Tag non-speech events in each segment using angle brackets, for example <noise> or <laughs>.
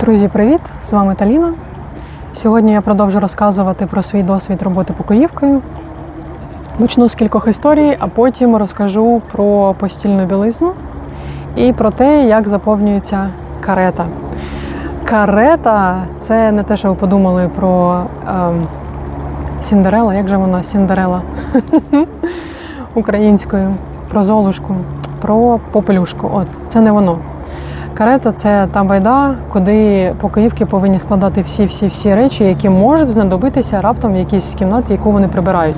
Друзі, привіт! З вами Таліна. Сьогодні я продовжу розказувати про свій досвід роботи покоївкою. Почну з кількох історій, а потім розкажу про постільну білизну і про те, як заповнюється карета. Карета це не те, що ви подумали про ем, Сіндерела. Як же вона Сіндерела <laughs> українською, про Золушку, про попелюшку. От, це не воно. Карета це та байда, куди покоївки повинні складати всі-всі-всі речі, які можуть знадобитися раптом в якійсь кімнаті, яку вони прибирають.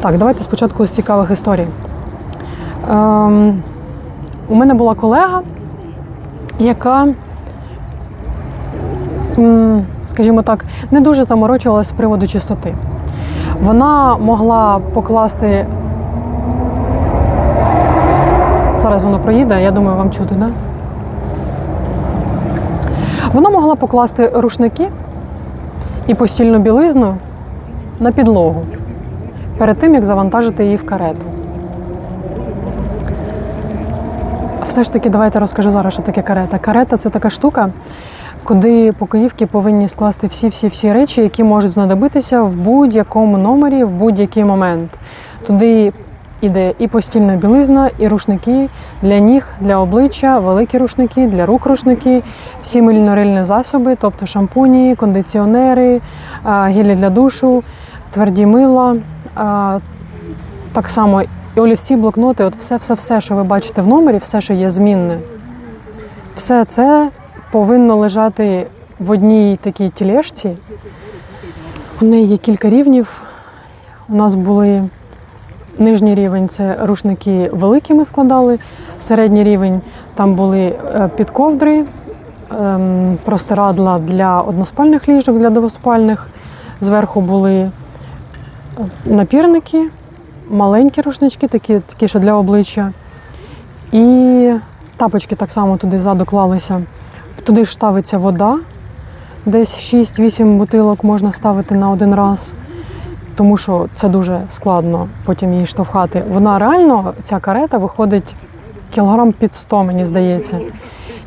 Так, давайте спочатку з цікавих історій. Ем, у мене була колега, яка, скажімо так, не дуже заморочувалась з приводу чистоти. Вона могла покласти. Зараз воно проїде, я думаю, вам чути, да? Вона могла покласти рушники і постільну білизну на підлогу перед тим, як завантажити її в карету. Все ж таки, давайте розкажу зараз, що таке карета. Карета це така штука, куди покоївки повинні скласти всі-всі-всі речі, які можуть знадобитися в будь-якому номері, в будь-який момент. Туди іде і постільна білизна, і рушники для ніг, для обличчя, великі рушники, для рук рушники, всі мильно-рильні засоби, тобто шампуні, кондиціонери, а, гелі для душу, тверді мила. Так само і олівці, блокноти, от все-все-все, що ви бачите в номері, все, що є змінне, все це повинно лежати в одній такій тілешці. У неї є кілька рівнів. У нас були Нижній рівень це рушники великі ми складали. Середній рівень там були е, підковдри, ем, простирадла для односпальних ліжок, для двоспальних. Зверху були е, напірники, маленькі рушнички, такі, такі що для обличчя. І тапочки так само туди ззаду клалися. Туди ж ставиться вода. Десь 6-8 бутилок можна ставити на один раз тому що це дуже складно потім її штовхати. Вона реально, ця карета виходить кілограм під 100, мені здається.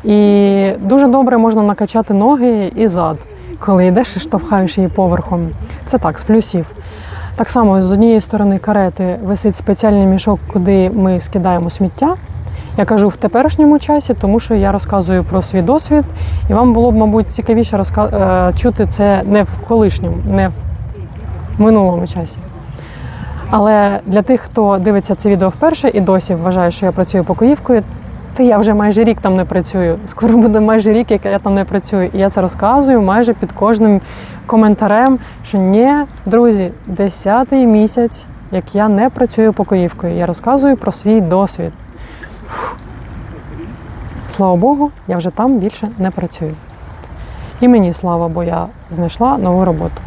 І дуже добре можна накачати ноги і зад, коли йдеш і штовхаєш її поверхом. Це так, з плюсів. Так само з однієї сторони карети висить спеціальний мішок, куди ми скидаємо сміття. Я кажу в теперішньому часі, тому що я розказую про свій досвід, і вам було б, мабуть, цікавіше розка... е, чути це не в колишньому, не в минулому часі. Але для тих, хто дивиться це відео вперше і досі вважає, що я працюю покоївкою, та я вже майже рік там не працюю. Скоро буде майже рік, як я там не працюю. І я це розказую майже під кожним коментарем, що ні, друзі, десятий місяць, як я не працюю покоївкою. Я розказую про свій досвід. Фух. Слава Богу, я вже там більше не працюю. І мені слава, бо я знайшла нову роботу.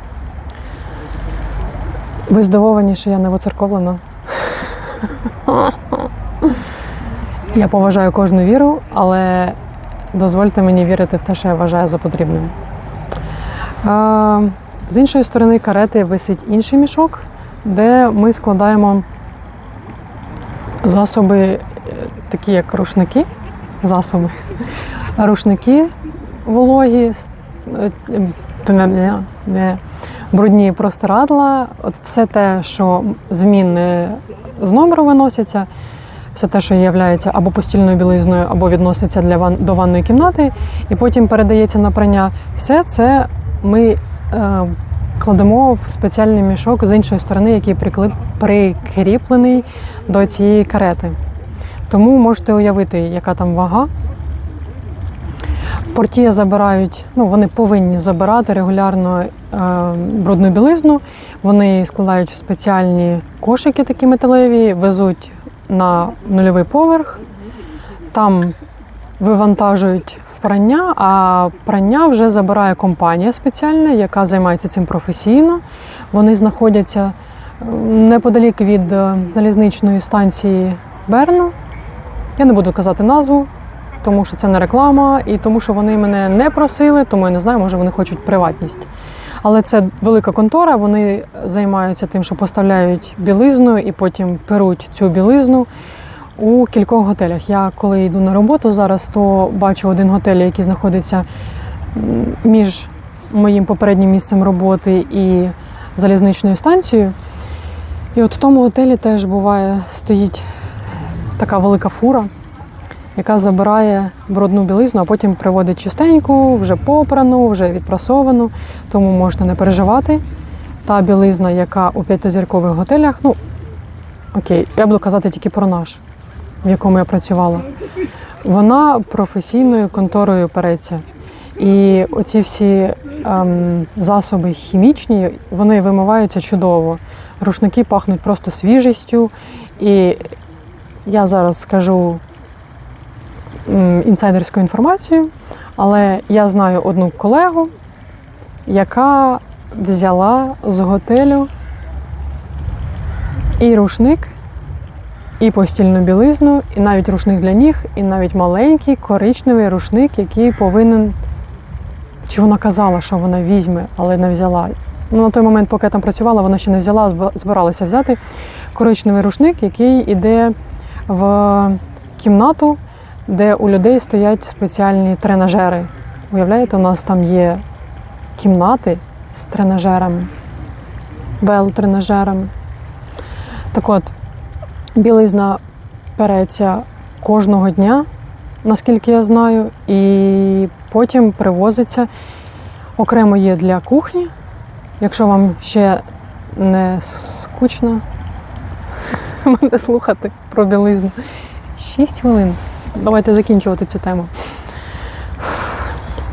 Ви здивовані, що я не воцерковлена? Я поважаю кожну віру, але дозвольте мені вірити в те, що я вважаю за потрібне. З іншої сторони карети висить інший мішок, де ми складаємо засоби, е, такі як рушники, засоби, рушники вологі, е, е, не- брудні простирадла, от все те, що зміни з номеру виносяться, все те, що є або постільною білизною, або відноситься для ван, до ванної кімнати, і потім передається на прання. Все це ми е, кладемо в спеціальний мішок з іншої сторони, який прикріплений до цієї карети. Тому можете уявити, яка там вага. Портія забирають, ну вони повинні забирати регулярно е, брудну білизну. Вони складають в спеціальні кошики, такі металеві, везуть на нульовий поверх, там вивантажують в прання, а прання вже забирає компанія спеціальна, яка займається цим професійно. Вони знаходяться е, неподалік від е, залізничної станції Берну. Я не буду казати назву, тому що це не реклама, і тому що вони мене не просили, тому я не знаю, може вони хочуть приватність. Але це велика контора, вони займаються тим, що поставляють білизну і потім перуть цю білизну у кількох готелях. Я коли йду на роботу зараз, то бачу один готель, який знаходиться між моїм попереднім місцем роботи і залізничною станцією. І от в тому готелі теж буває стоїть така велика фура, яка забирає брудну білизну, а потім приводить чистеньку, вже попрану, вже відпрасовану. Тому можете не переживати. Та білизна, яка у п'ятизіркових готелях, ну окей, я буду казати тільки про наш, в якому я працювала. Вона професійною конторою переться. І оці всі ем, засоби хімічні, вони вимиваються чудово. Рушники пахнуть просто свіжістю. І я зараз скажу інсайдерську інформацію, але я знаю одну колегу, яка взяла з готелю і рушник, і постільну білизну, і навіть рушник для ніг, і навіть маленький коричневий рушник, який повинен. Чи вона казала, що вона візьме, але не взяла. Ну, на той момент, поки я там працювала, вона ще не взяла, збиралася взяти коричневий рушник, який йде в кімнату, де у людей стоять спеціальні тренажери. Уявляєте, у нас там є кімнати з тренажерами, велотренажерами. Так от, білизна переться кожного дня, наскільки я знаю, і потім привозиться. Окремо є для кухні. Якщо вам ще не скучно <laughs> мене слухати про білизну. 6 хвилин. Давайте закінчувати цю тему.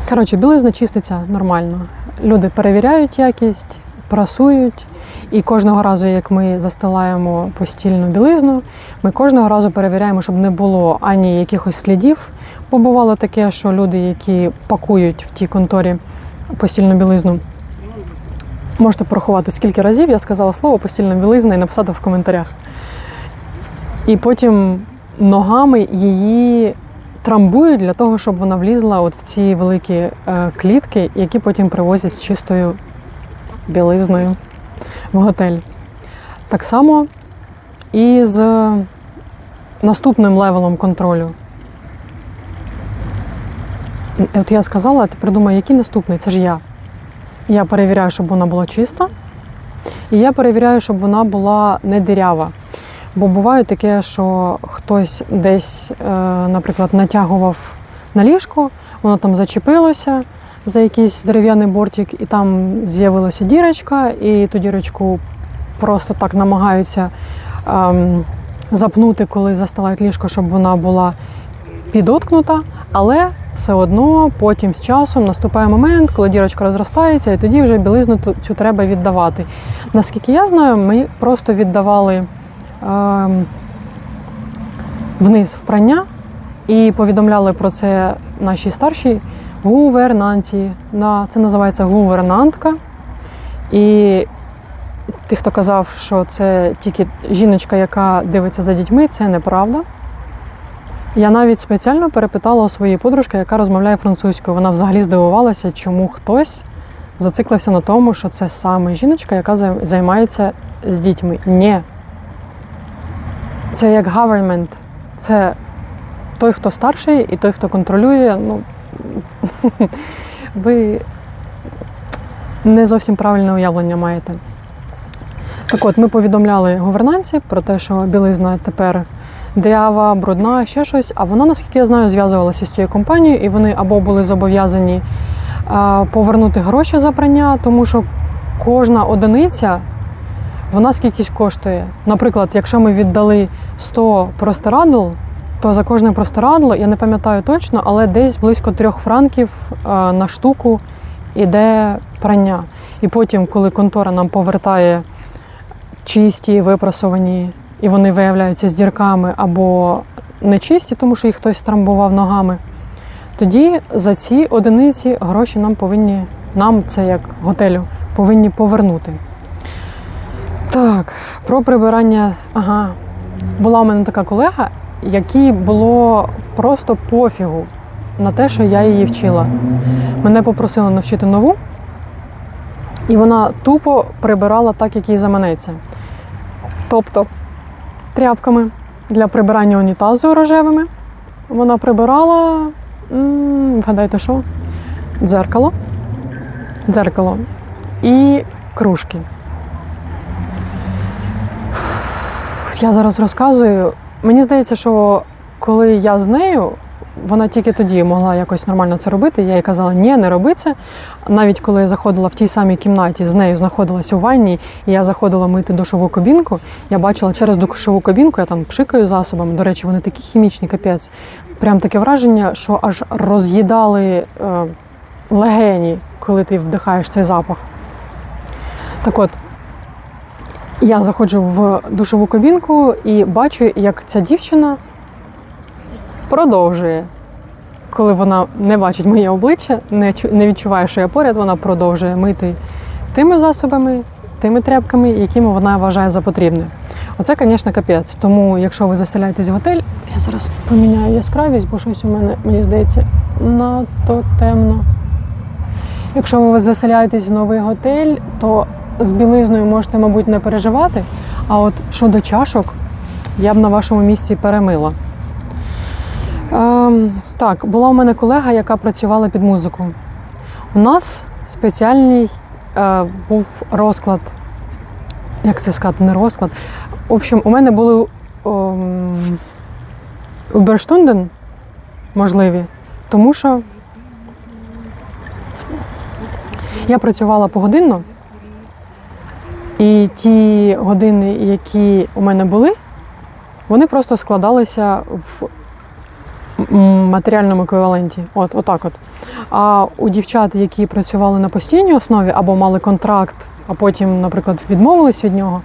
Коротше, білизна чиститься нормально. Люди перевіряють якість, прасують. І кожного разу, як ми застилаємо постільну білизну, ми кожного разу перевіряємо, щоб не було ані якихось слідів. Бо бувало таке, що люди, які пакують в тій конторі постільну білизну, можете порахувати, скільки разів я сказала слово постільна білизна і написати в коментарях. І потім ногами її трамбують для того, щоб вона влізла от в ці великі е, клітки, які потім привозять з чистою білизною в готель. Так само і з наступним левелом контролю. От я сказала, а тепер думаю, який наступний? Це ж я. Я перевіряю, щоб вона була чиста. І я перевіряю, щоб вона була не дирява. Бо буває таке, що хтось десь, е, наприклад, натягував на ліжко, воно там зачепилося за якийсь дерев'яний бортик, і там з'явилася дірочка, і ту дірочку просто так намагаються ем, запнути, коли застилають ліжко, щоб вона була підоткнута, але все одно потім з часом наступає момент, коли дірочка розростається, і тоді вже білизну цю треба віддавати. Наскільки я знаю, ми просто віддавали вниз в прання і повідомляли про це нашій старшій гувернанті. Це називається гувернантка. І тих, хто казав, що це тільки жіночка, яка дивиться за дітьми, це неправда. Я навіть спеціально перепитала у своєї подружки, яка розмовляє французькою. Вона взагалі здивувалася, чому хтось зациклився на тому, що це саме жіночка, яка займається з дітьми. Ні. Це як government. Це той, хто старший, і той, хто контролює. Ну, <laughs> ви не зовсім правильне уявлення маєте. Так от, ми повідомляли гувернанці про те, що білизна тепер дрява, брудна, ще щось. А вона, наскільки я знаю, зв'язувалася з цією компанією, і вони або були зобов'язані повернути гроші за прання, тому що кожна одиниця вона скількись коштує. Наприклад, якщо ми віддали 100 простирадл, то за кожне простирадло, я не пам'ятаю точно, але десь близько трьох франків на штуку іде прання. І потім, коли контора нам повертає чисті, випрасовані, і вони виявляються з дірками або нечисті, тому що їх хтось трамбував ногами, тоді за ці одиниці гроші нам повинні, нам це як готелю, повинні повернути. Так, про прибирання. Ага. Була у мене така колега, якій було просто пофігу на те, що я її вчила. Мене попросили навчити нову, і вона тупо прибирала так, як їй заманеться. Тобто тряпками для прибирання унітазу рожевими. Вона прибирала, вгадайте що? дзеркало, дзеркало і кружки. Я зараз розказую. Мені здається, що коли я з нею, вона тільки тоді могла якось нормально це робити. Я їй казала, ні, не роби це. Навіть коли я заходила в тій самій кімнаті, з нею знаходилася у ванні, і я заходила мити душову кабінку, я бачила через душову кабінку, я там пшикаю засобами. До речі, вони такі хімічні, капець. Прям таке враження, що аж роз'їдали е, легені, коли ти вдихаєш цей запах. Так от, я заходжу в душову кабінку і бачу, як ця дівчина продовжує. Коли вона не бачить моє обличчя, не, не відчуває, що я поряд, вона продовжує мити тими засобами, тими тряпками, якими вона вважає за потрібне. Оце, звісно, капець. Тому, якщо ви заселяєтесь в готель, я зараз поміняю яскравість, бо щось у мене, мені здається, надто темно. Якщо ви заселяєтесь в новий готель, то з білизною можете, мабуть, не переживати. А от щодо чашок, я б на вашому місці перемила. Ем, так, була у мене колега, яка працювала під музику. У нас спеціальний е, був розклад. Як це сказати, не розклад. В общем, у мене були ем, Уберштунден можливі, тому що я працювала погодинно, і ті години, які у мене були, вони просто складалися в матеріальному еквіваленті. От, отак от. А у дівчат, які працювали на постійній основі або мали контракт, а потім, наприклад, відмовились від нього,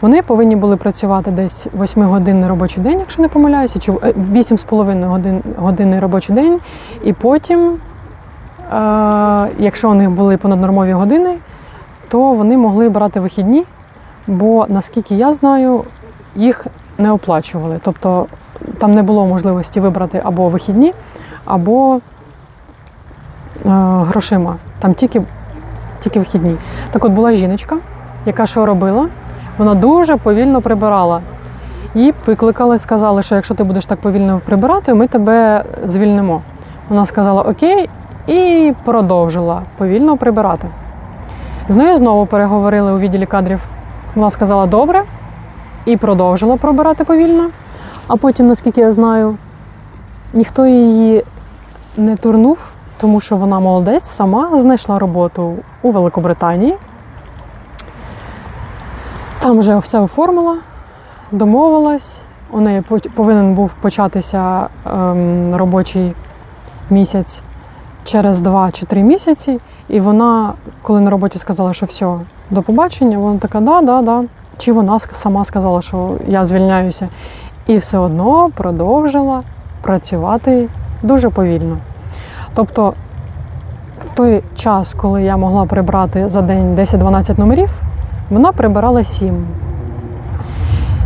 вони повинні були працювати десь 8-годинний робочий день, якщо не помиляюся, чи 8,5 годин, годинний робочий день, і потім, е, якщо у них були понаднормові години, то вони могли брати вихідні, бо наскільки я знаю, їх не оплачували. Тобто там не було можливості вибрати або вихідні, або е, грошима. Там тільки, тільки вихідні. Так от була жіночка, яка що робила? Вона дуже повільно прибирала. Її викликали, сказали, що якщо ти будеш так повільно прибирати, ми тебе звільнимо. Вона сказала окей і продовжила повільно прибирати. З нею знову переговорили у відділі кадрів. Вона сказала добре і продовжила пробирати повільно. А потім, наскільки я знаю, ніхто її не турнув, тому що вона молодець, сама знайшла роботу у Великобританії. Там вже все оформила, домовилась. У неї повинен був початися ем, робочий місяць через 2 чи 3 місяці. І вона, коли на роботі сказала, що все, до побачення, вона така, да, да, да. Чи вона сама сказала, що я звільняюся, і все одно продовжила працювати дуже повільно. Тобто, в той час, коли я могла прибрати за день 10-12 номерів, вона прибирала 7.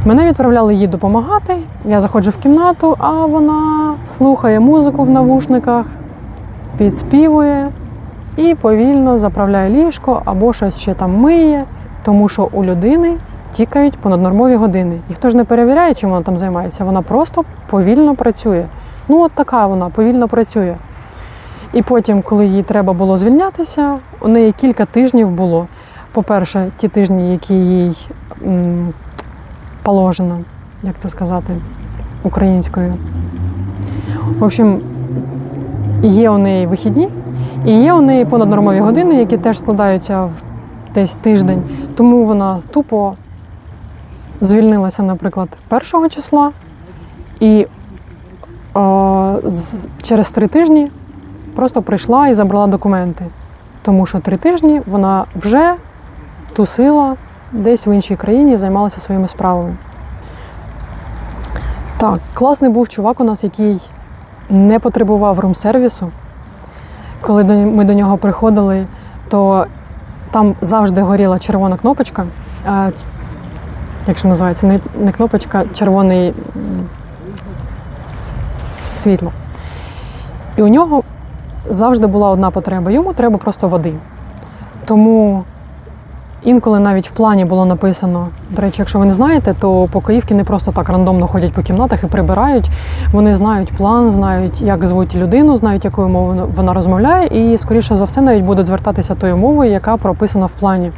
Мене відправляли їй допомагати. Я заходжу в кімнату, а вона слухає музику в навушниках, підспівує і повільно заправляє ліжко або щось ще там миє, тому що у людини тікають понаднормові години. Ніхто ж не перевіряє, чим вона там займається. Вона просто повільно працює. Ну, от така вона повільно працює. І потім, коли їй треба було звільнятися, у неї кілька тижнів було. По-перше, ті тижні, які їй м, положено, як це сказати, українською. В общем, є у неї вихідні, і є у неї понаднормові години, які теж складаються в десь тиждень. Тому вона тупо звільнилася, наприклад, першого числа, і е, з, через три тижні просто прийшла і забрала документи. Тому що три тижні вона вже тусила десь в іншій країні і займалася своїми справами. Так, класний був чувак у нас, який не потребував рум-сервісу. Коли ми до нього приходили, то там завжди горіла червона кнопочка. А, ч- як називається? Не, не кнопочка, червоний світло. І у нього завжди була одна потреба. Йому треба просто води. Тому інколи навіть в плані було написано. До речі, якщо ви не знаєте, то покоївки не просто так рандомно ходять по кімнатах і прибирають. Вони знають план, знають, як звуть людину, знають, якою мовою вона розмовляє, і, скоріше за все, навіть будуть звертатися тою мовою, яка прописана в плані.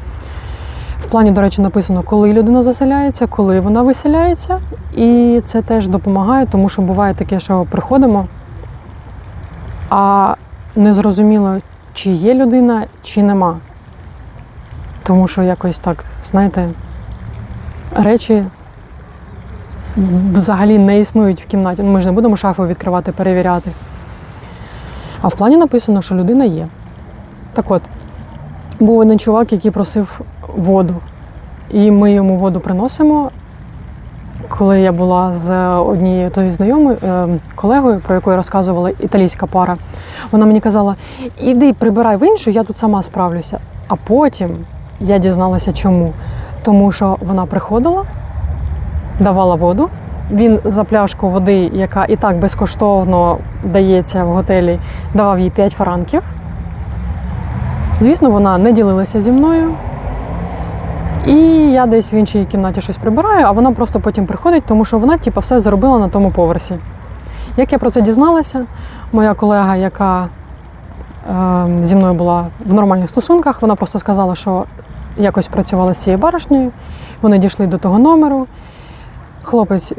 В плані, до речі, написано, коли людина заселяється, коли вона виселяється. І це теж допомагає, тому що буває таке, що приходимо, а не зрозуміло, чи є людина, чи нема. Тому що якось так, знаєте, речі взагалі не існують в кімнаті. Ми ж не будемо шафу відкривати, перевіряти. А в плані написано, що людина є. Так от, був один чувак, який просив воду. І ми йому воду приносимо. Коли я була з однією тою знайомою е, колегою, про яку я розказувала, італійська пара, вона мені казала: іди прибирай в іншу, я тут сама справлюся. А потім я дізналася, чому. Тому що вона приходила, давала воду. Він за пляшку води, яка і так безкоштовно дається в готелі, давав їй 5 франків. Звісно, вона не ділилася зі мною. І я десь в іншій кімнаті щось прибираю, а вона просто потім приходить, тому що вона типу, все заробила на тому поверсі. Як я про це дізналася, моя колега, яка е, зі мною була в нормальних стосунках, вона просто сказала, що якось працювала з цією баришнею, вони дійшли до того номеру. Хлопець,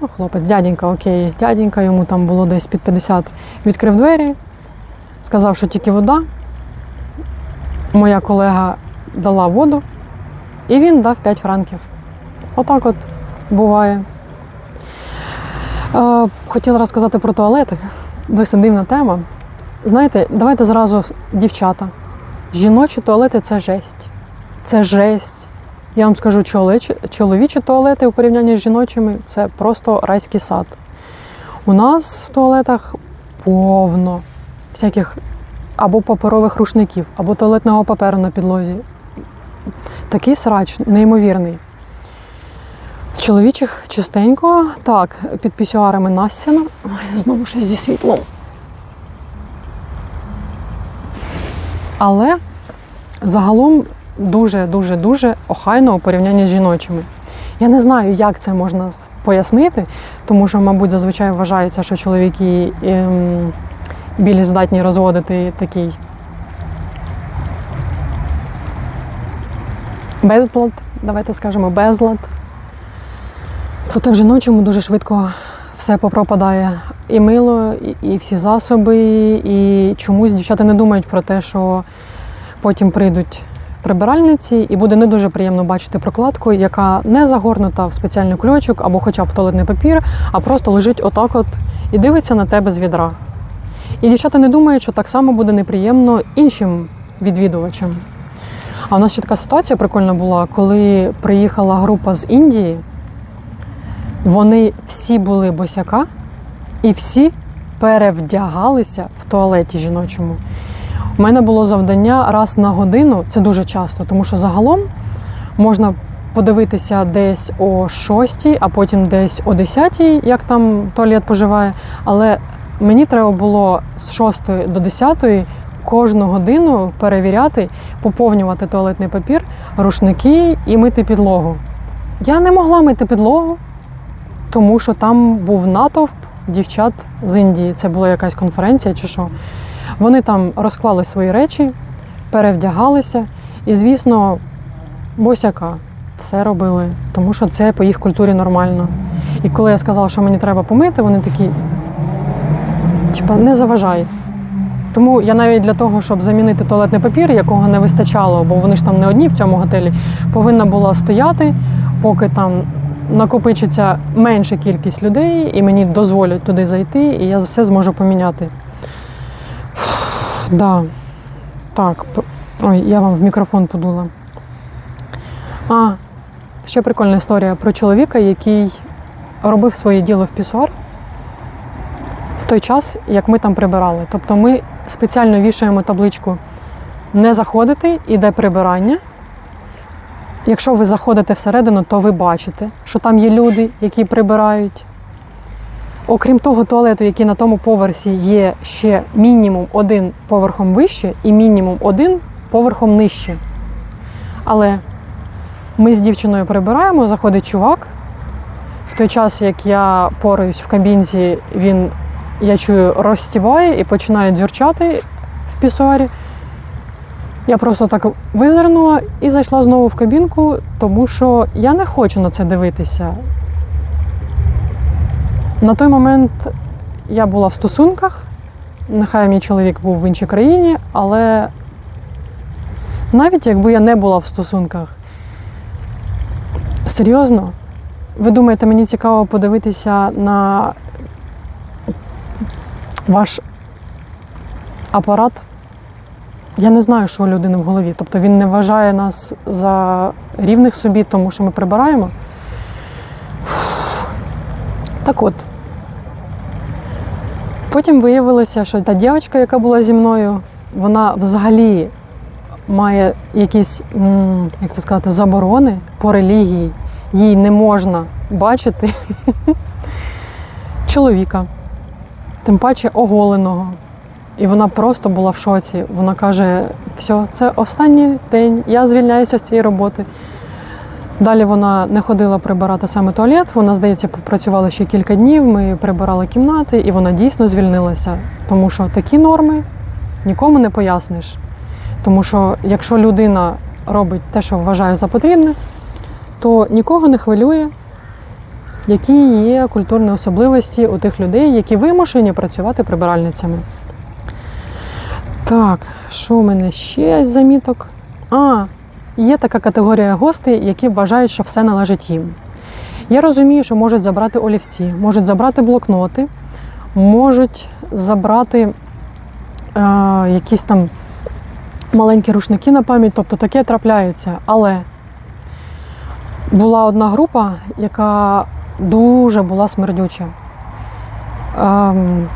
ну, хлопець, дяденька, окей, дяденька, йому там було десь під 50, відкрив двері, сказав, що тільки вода. Моя колега дала воду, і він дав 5 франків. Отак от буває. Е, хотіла розказати про туалети. Досить дивна тема. Знаєте, давайте зразу дівчата. Жіночі туалети це жесть. Це жесть. Я вам скажу, чоловічі, туалети у порівнянні з жіночими це просто райський сад. У нас в туалетах повно всяких або паперових рушників, або туалетного паперу на підлозі. Такий срач неймовірний. В чоловічих чистенько, так, під пісюарами настяно. Ой, знову щось зі світлом. Але загалом дуже-дуже дуже охайно у порівнянні з жіночими. Я не знаю, як це можна пояснити, тому що, мабуть, зазвичай вважається, що чоловіки ем, більш здатні розводити такий безлад, давайте скажемо, безлад. Проте в жіночому дуже швидко все попропадає. І мило, і, і всі засоби, і чомусь дівчата не думають про те, що потім прийдуть прибиральниці, і буде не дуже приємно бачити прокладку, яка не загорнута в спеціальний кульочок або хоча б туалетний папір, а просто лежить отак от і дивиться на тебе з відра. І дівчата не думають, що так само буде неприємно іншим відвідувачам. А в нас ще така ситуація прикольна була, коли приїхала група з Індії, вони всі були босяка і всі перевдягалися в туалеті жіночому. У мене було завдання раз на годину, це дуже часто, тому що загалом можна подивитися десь о 6, а потім десь о 10, як там туалет поживає. Але мені треба було з 6 до 10 кожну годину перевіряти, поповнювати туалетний папір, рушники і мити підлогу. Я не могла мити підлогу, тому що там був натовп дівчат з Індії. Це була якась конференція чи що. Вони там розклали свої речі, перевдягалися, і, звісно, босяка все робили, тому що це по їх культурі нормально. І коли я сказала, що мені треба помити, вони такі, типа, не заважай. Тому я навіть для того, щоб замінити туалетний папір, якого не вистачало, бо вони ж там не одні в цьому готелі, повинна була стояти, поки там накопичиться менша кількість людей, і мені дозволять туди зайти, і я все зможу поміняти. Да. Так, ой, я вам в мікрофон подула. А, ще прикольна історія про чоловіка, який робив своє діло в пісуар в той час, як ми там прибирали. Тобто ми спеціально вішаємо табличку не заходити, іде прибирання. Якщо ви заходите всередину, то ви бачите, що там є люди, які прибирають. Окрім того туалету, який на тому поверсі є ще мінімум один поверхом вище і мінімум один поверхом нижче. Але ми з дівчиною прибираємо, заходить чувак. В той час, як я пораюсь в кабінці, він, я чую, розстібає і починає дзюрчати в пісуарі. Я просто так визирнула і зайшла знову в кабінку, тому що я не хочу на це дивитися. На той момент я була в стосунках, нехай мій чоловік був в іншій країні, але навіть якби я не була в стосунках, серйозно, ви думаєте, мені цікаво подивитися на ваш апарат? Я не знаю, що у людини в голові. Тобто він не вважає нас за рівних собі, тому що ми прибираємо. Так от. Потім виявилося, що та дівчинка, яка була зі мною, вона взагалі має якісь, як це сказати, заборони по релігії. Їй не можна бачити <laughs> чоловіка, тим паче оголеного. І вона просто була в шоці. Вона каже: все, це останній день, я звільняюся з цієї роботи. Далі вона не ходила прибирати саме туалет. Вона, здається, попрацювала ще кілька днів. Ми прибирали кімнати, і вона дійсно звільнилася. Тому що такі норми нікому не поясниш. Тому що якщо людина робить те, що вважає за потрібне, то нікого не хвилює, які є культурні особливості у тих людей, які вимушені працювати прибиральницями. Так, що у мене ще заміток? А, є така категорія гостей, які вважають, що все належить їм. Я розумію, що можуть забрати олівці, можуть забрати блокноти, можуть забрати е, якісь там маленькі рушники на пам'ять, тобто таке трапляється. Але була одна група, яка дуже була смердюча. Ем,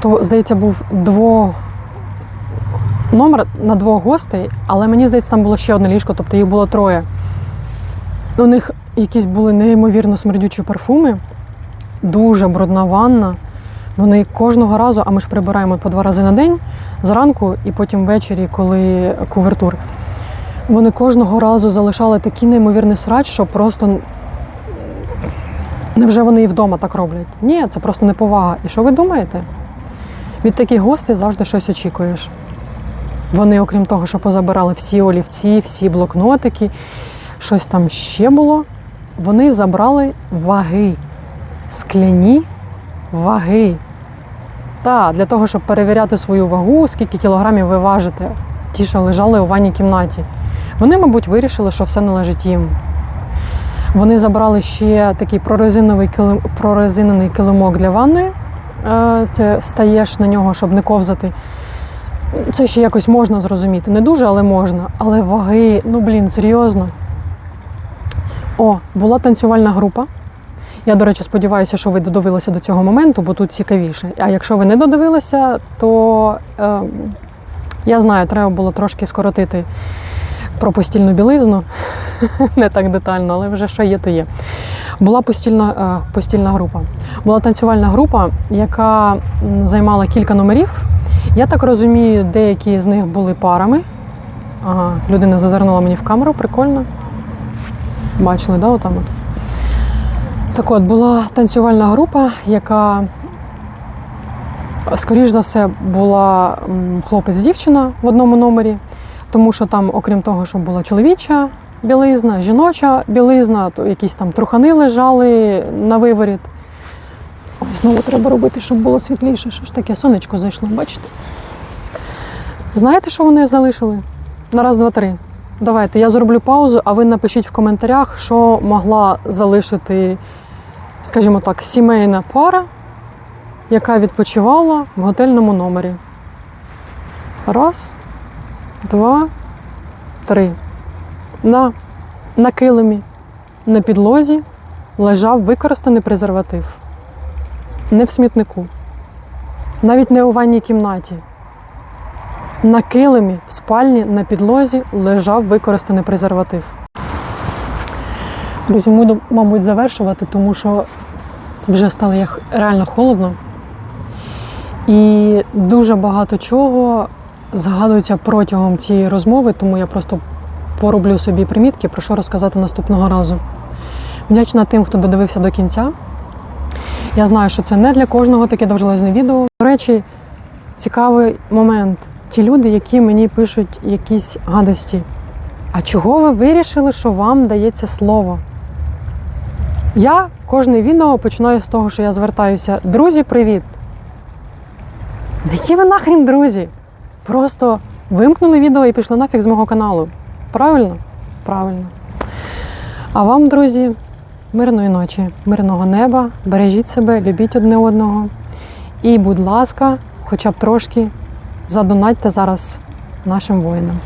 то, здається, був дво... номер на двох гостей, але мені здається, там було ще одне ліжко, тобто їх було троє. У них якісь були неймовірно смердючі парфуми, дуже брудна ванна. Вони кожного разу, а ми ж прибираємо по два рази на день, зранку і потім ввечері, коли кувертур. Вони кожного разу залишали такий неймовірний срач, що просто невже вони і вдома так роблять? Ні, це просто неповага. І що ви думаєте? Від таких гостей завжди щось очікуєш. Вони, окрім того, що позабирали всі олівці, всі блокнотики, щось там ще було. Вони забрали ваги, скляні ваги. Так, для того, щоб перевіряти свою вагу, скільки кілограмів ви важите, ті, що лежали у ванній кімнаті. Вони, мабуть, вирішили, що все належить їм. Вони забрали ще такий прорезиновий килим, прорезинений килимок для ванної. Е, Це стаєш на нього, щоб не ковзати. Це ще якось можна зрозуміти. Не дуже, але можна. Але ваги, ну блін, серйозно. О, була танцювальна група. Я, до речі, сподіваюся, що ви додивилися до цього моменту, бо тут цікавіше. А якщо ви не додивилися, то е, я знаю, треба було трошки скоротити про постільну білизну. <laughs> Не так детально, але вже що є, то є. Була постільна, е, постільна група. Була танцювальна група, яка займала кілька номерів. Я так розумію, деякі з них були парами. Ага, людина зазирнула мені в камеру, прикольно. Бачили, да, отам от? Так от, була танцювальна група, яка, скоріш за все, була хлопець-дівчина в одному номері, тому що там, окрім того, що була чоловіча білизна, жіноча білизна, то якісь там трухани лежали на виворіт. Ой, знову треба робити, щоб було світліше. Що ж таке? Сонечко зайшло, бачите? Знаєте, що вони залишили? На раз, два, три. Давайте, я зроблю паузу, а ви напишіть в коментарях, що могла залишити, скажімо так, сімейна пара, яка відпочивала в готельному номері. Раз, два, три. На, на килимі, на підлозі лежав використаний презерватив. Не в смітнику, навіть не у ванній кімнаті. На килимі в спальні на підлозі лежав використаний презерватив. Друзі, буду, мабуть, завершувати, тому що вже стало реально холодно. І дуже багато чого згадується протягом цієї розмови, тому я просто пороблю собі примітки, про що розказати наступного разу. Вдячна тим, хто додивився до кінця. Я знаю, що це не для кожного таке довжелезне відео. До речі, цікавий момент. Ті люди, які мені пишуть якісь гадості. А чого ви вирішили, що вам дається слово? Я кожне відео починаю з того, що я звертаюся. Друзі, привіт! Які ви нахрін, друзі? Просто вимкнули відео і пішли нафіг з мого каналу. Правильно? Правильно. А вам, друзі, мирної ночі, мирного неба, бережіть себе, любіть одне одного. І, будь ласка, хоча б трошки задонатьте зараз нашим воїнам.